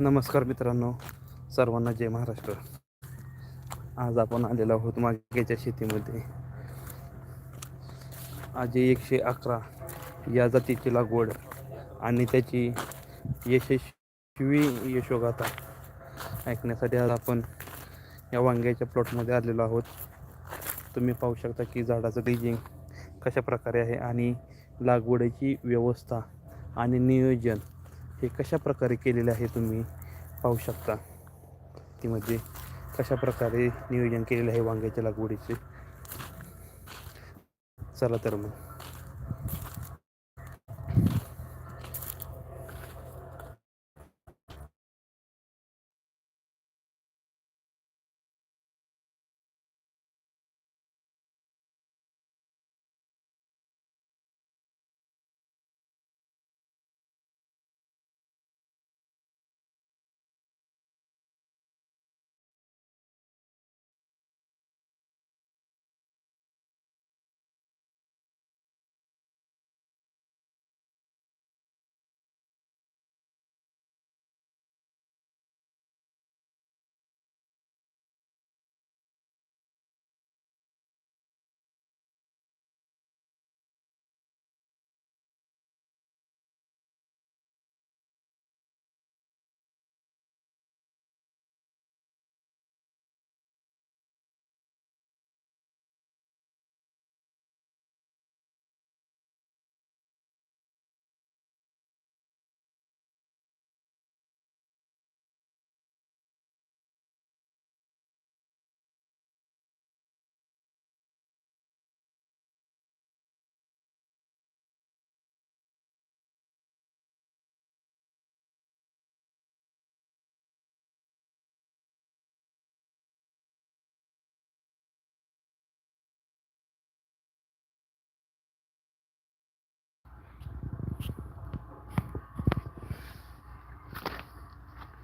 नमस्कार मित्रांनो सर्वांना जय महाराष्ट्र. आज आपण आलेलो आहोत मागेच्या शेतीमध्ये. आज एकशे अकरा या जातीची लागवड आणि त्याची यशस्वी यशोगाथा ऐकण्यासाठी आज आपण या वांग्याच्या प्लॉटमध्ये आलेलो आहोत. तुम्ही पाहू शकता की झाडाचं डिजिंग कशा प्रकारे आहे आणि लागवडीची व्यवस्था आणि नियोजन हे कशा प्रकारे केलेले आहे तुम्ही पाहू शकता? ती म्हणजे कशा प्रकारे नियोजन केलेलं आहे वांग्याच्या लागवडीचे? चला तर मग.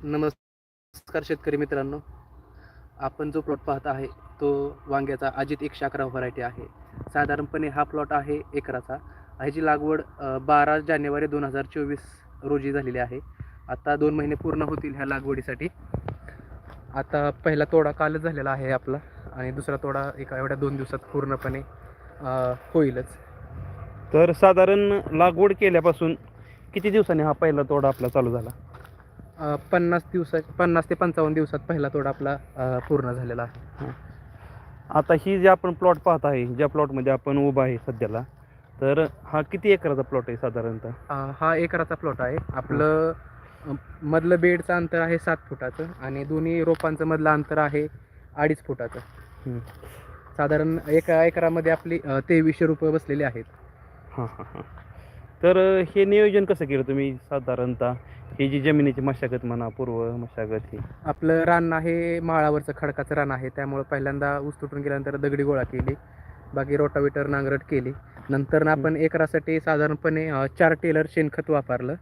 नमस्कार शेतकरी मित्रांनो. आपण जो प्लॉट पाहत आहे तो वांग्याचा अजित एकशे अकरा व्हरायटी आहे. साधारणपणे हा प्लॉट आहे एकराचा. ह्याची लागवड बारा जानेवारी दोन हजार चोवीस रोजी झालेली आहे. आता दोन महिने पूर्ण होतील ह्या लागवडीसाठी. आता पहिला तोडा कालच झालेला आहे आपला आणि दुसरा तोडा एका एवढ्या दोन दिवसात पूर्णपणे होईलच. तर साधारण लागवड केल्यापासून किती दिवसांनी हा पहिला तोडा आपला चालू झाला? पन्नास दिवसात पन्नास ते पंचावन्न दिवसात पहिला तोडा आपला अ, पूर्ण झालेला आहे. आता ही जे आपण प्लॉट पाहत आहे ज्या प्लॉटमध्ये आपण उभा आहे सध्याला तर हा किती एकराचा प्लॉट आहे साधारणतः? अ, हा एकराचा प्लॉट आहे. आपलं अ, मधलं बेडचं अंतर आहे सात फुटाचं आणि दोन्ही रोपांचं मधलं अंतर आहे अडीच फुटाचं. साधारण एका एकरामध्ये आपली अ, तेवीसशे रुपये बसलेले आहेत. हां हां हां. तर हे नियोजन कसं केलं तुम्ही साधारणतः? ही जी जमिनीची मशागत म्हणा पूर्व मशागत ही. आपलं रान आहे माळावरचं खडकाचं रान आहे. त्यामुळं पहिल्यांदा ऊस तुटून गेल्यानंतर दगडी गोळा केली. बाकी रोटावेटर नांगरट केली. नंतर आपण एकरासाठी साधारणपणे चार टेलर शेणखत वापरलं.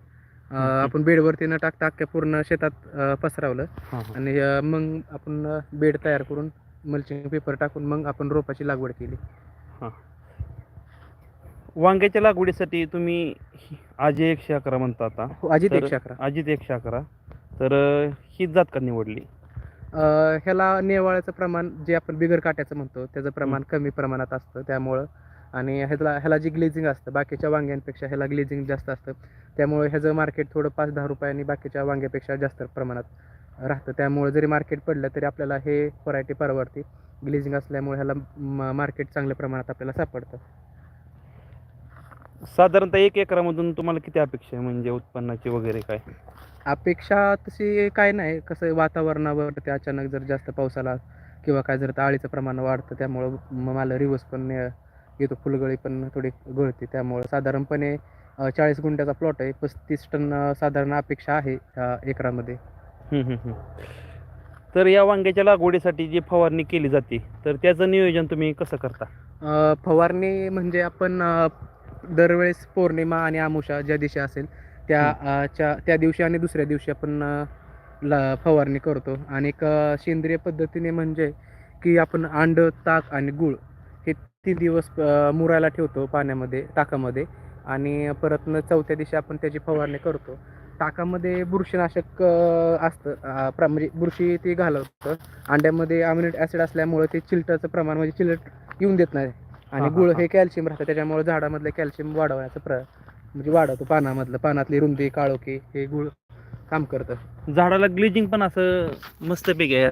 आपण बेडवरती न टाकता अख्ख्या पूर्ण शेतात पसरवलं. आणि मग आपण बेड तयार करून मल्चिंग पेपर टाकून मग आपण रोपाची लागवड केली. वांग्याच्या लागवडीसाठी तुम्ही आज एकशे अकरा म्हणता आता. हो, अजित तर- एकशे अकरा अजित एकशे अकरा तर अं, ही जात का निवडली? अ, ह्याला नेवाळ्याचं प्रमाण जे आपण बिगर काट्याचं म्हणतो त्याचं प्रमाण कमी प्रमाणात असतं त्यामुळं. आणि ह्याला ह्याला जी ग्लेझिंग असतं बाकीच्या वांग्यांपेक्षा ह्याला ग्लेझिंग जास्त असतं. त्यामुळे ह्याचं मार्केट थोडं पाच दहा रुपयांनी बाकीच्या वांग्यापेक्षा जास्त प्रमाणात राहतं. त्यामुळे जरी मार्केट पडलं तरी आपल्याला हे व्हरायटी परवडते. ग्लेझिंग असल्यामुळे ह्याला मार्केट चांगल्या प्रमाणात आपल्याला सापडतं. साधारणतः एक एकरामधून तुम्हाला किती अपेक्षा आहे? म्हणजे उत्पन्नाची वगैरे काय? अपेक्षा तशी काय नाही. कसं वातावरणावर ते अचानक जर जास्त पाऊस आला किंवा काय जर अळीचं प्रमाण वाढतं त्यामुळं म- मला रिवर्स पण अ, येतो. फुलगळी पण थोडी गळते. त्यामुळं साधारणपणे चाळीस गुंठ्याचा प्लॉट आहे. पस्तीस टन अ, साधारण अपेक्षा आहे त्या एकरामध्ये. हम्म, हम्म, हम्म. तर या वांग्याच्या लागवडीसाठी जी फवारणी केली जाते तर त्याचं नियोजन तुम्ही कसं करता? अ, फवारणी म्हणजे आपण अ, दरवेळेस पौर्णिमा आणि आमुषा ज्या दिवशी असेल त्या त्या दिवशी आणि दुसऱ्या दिवशी आपण फवारणी करतो. आणि एक सेंद्रिय पद्धतीने म्हणजे की आपण अंड ताक आणि गुळ हे तीन दिवस मुरायला ठेवतो पाण्यामध्ये ताकामध्ये. आणि परत न चौथ्या दिवशी आपण त्याची फवारणी करतो. टाकामध्ये बुरशीनाशक असतं म्हणजे बुरशी ते घालवतं. अंड्यामध्ये अमिनो ॲसिड असल्यामुळे ते चिलटाचं प्रमाण म्हणजे चिलट येऊन देत नाही. आणि गुळ हा. कॅल्शियम राहतं त्याच्यामुळे झाडामधलं कॅल्शियम वाढवण्याचं प्र म्हणजे वाढवतो पानामधलं पानातली रुंदी काळोखी हे गुळ काम करतं. झाडाला ग्लिजिंग पण असं मस्तपैकी आहे.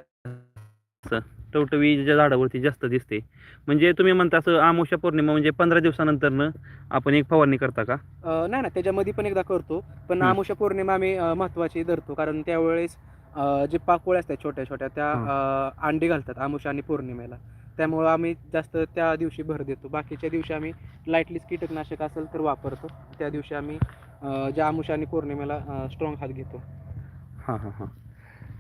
टवटवी ज्या झाडावरती जास्त दिसते. म्हणजे तुम्ही म्हणता असं आमोशा पौर्णिमा म्हणजे पंधरा दिवसानंतर आपण एक फवारणी करता का? नाही ना त्याच्यामध्ये पण एकदा करतो. पण. आमुषा पौर्णिमा आम्ही अं, महत्त्वाची धरतो. कारण त्यावेळेस जे पाकोळ्या असतात छोट्या छोट्या त्या अंडी घालतात आमुषा आणि पौर्णिमेला. त्यामुळं आम्ही जास्त त्या दिवशी भर देतो. बाकीच्या दिवशी आम्ही लाईटलीच कीटकनाशक असेल तर वापरतो. त्या दिवशी आम्ही ज्या आमुषा आणि पौर्णिमेला स्ट्रॉंग हात घेतो. हां हां हां.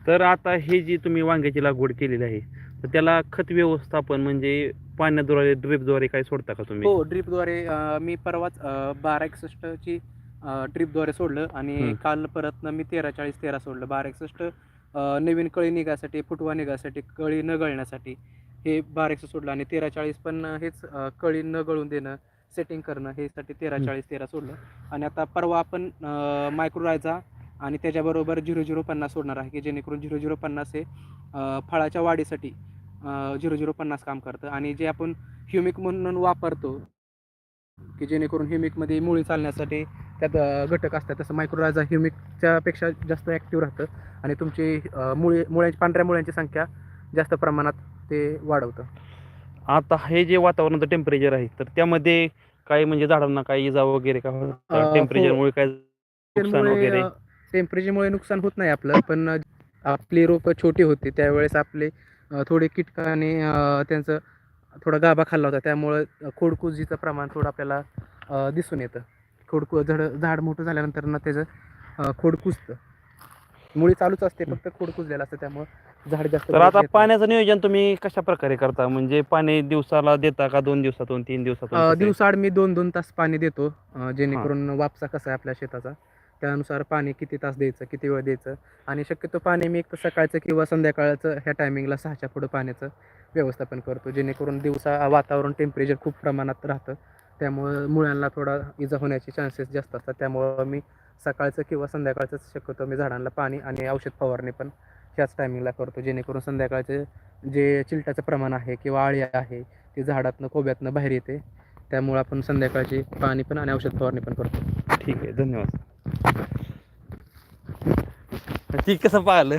तर आता हे जी तुम्ही वांग्याची लागवड केलेली आहे तर त्याला खत व्यवस्थापन म्हणजे पाण्याद्वारे ड्रिपद्वारे काय सोडता का तुम्ही? हो ड्रीपद्वारे मी परवाच बारा एकसष्टची ड्रीपद्वारे सोडलं आणि. काल परत मी तेरा चाळीस तेरा सोडलं. बारा एकसष्ट नवीन कळी निघासाठी फुटवा निघासाठी कळी न गळण्यासाठी. हे बारा एकसष्ट सोडलं आणि तेरा चाळीस पण हेच कळी न गळून देणं सेटिंग करणं हे साठी तेरा. चाळीस तेरा सोडलं. आणि आता परवा आपण मायक्रोरायझा आणि त्याच्याबरोबर झिरो झिरो पन्नास सोडणार आहे की जेणेकरून झिरो झिरो पन्नास हे फळाच्या वाढीसाठी झिरो झिरो पन्नास काम करतं. आणि जे आपण ह्युमिक म्हणून वापरतो की जेणेकरून ह्युमिकमध्ये मुळी चालण्यासाठी त्यात घटक असतात. तसं मायक्रोरायझा ह्युमिकच्या पेक्षा जास्त ॲक्टिव्ह राहतं. आणि तुमची मुळी मुळ्यांची पांढऱ्या मुळ्यांची संख्या जास्त प्रमाणात ते वाढवतं. आता हे जे वातावरणाचं टेम्परेचर आहे तर त्यामध्ये काय म्हणजे झाडांना काय इजा वगैरे अं, टेम्परेचरमुळे काय नुकसान वगैरे? टेम्परेचरमुळे नुकसान होत नाही आपलं पण आपली रोपं छोटी होती त्यावेळेस आपले थोडे कीटकाने त्यांचं थोडा गाभा खाल्ला होता त्यामुळं खोडकुजीचं प्रमाण थोडं आपल्याला दिसून येतं. खोडकु झाड झाड मोठं झाल्यानंतर ना त्याचं अं, खोड कुजतं. मुळी चालूच असते फक्त खोड कुजलेलं असतं त्यामुळं झाड जास्त तर आता. पाण्याचं नियोजन तुम्ही कशा प्रकारे करता? म्हणजे पाणी दिवसाला देता का दोन दिवसातून तीन दिवसातून अ, कसं आहे? दिवसाआड मी दोन दोन तास पाणी देतो. अ, जेणेकरून वापसा कसा आहे आपल्या शेताचा. त्यानुसार पाणी किती तास द्यायचं किती वेळ द्यायचं. आणि शक्यतो पाणी मी एक तर सकाळचं किंवा संध्याकाळचं ह्या टायमिंगला सहाच्या पुढं पाण्याचं व्यवस्थापन करतो. जेणेकरून दिवसा वातावरण टेम्परेचर खूप प्रमाणात राहतं. त्यामुळं मुळ्यांना थोडा इजा होण्याचे चान्सेस जास्त असतात. त्यामुळं मी सकाळचं किंवा संध्याकाळचंच शक्यतो मी झाडांना पाणी आणि औषध फवारणी पण ह्याच टायमिंगला करतो जेणेकरून संध्याकाळचे जे चिलटाचं प्रमाण आहे किंवा आळी आहे ती झाडातनं खोब्यातनं बाहेर येते. त्यामुळं आपण संध्याकाळची पाणी पण आणि औषध फवारणी पण करतो. ठीक आहे धन्यवाद. ठीक कसं पाहिलं?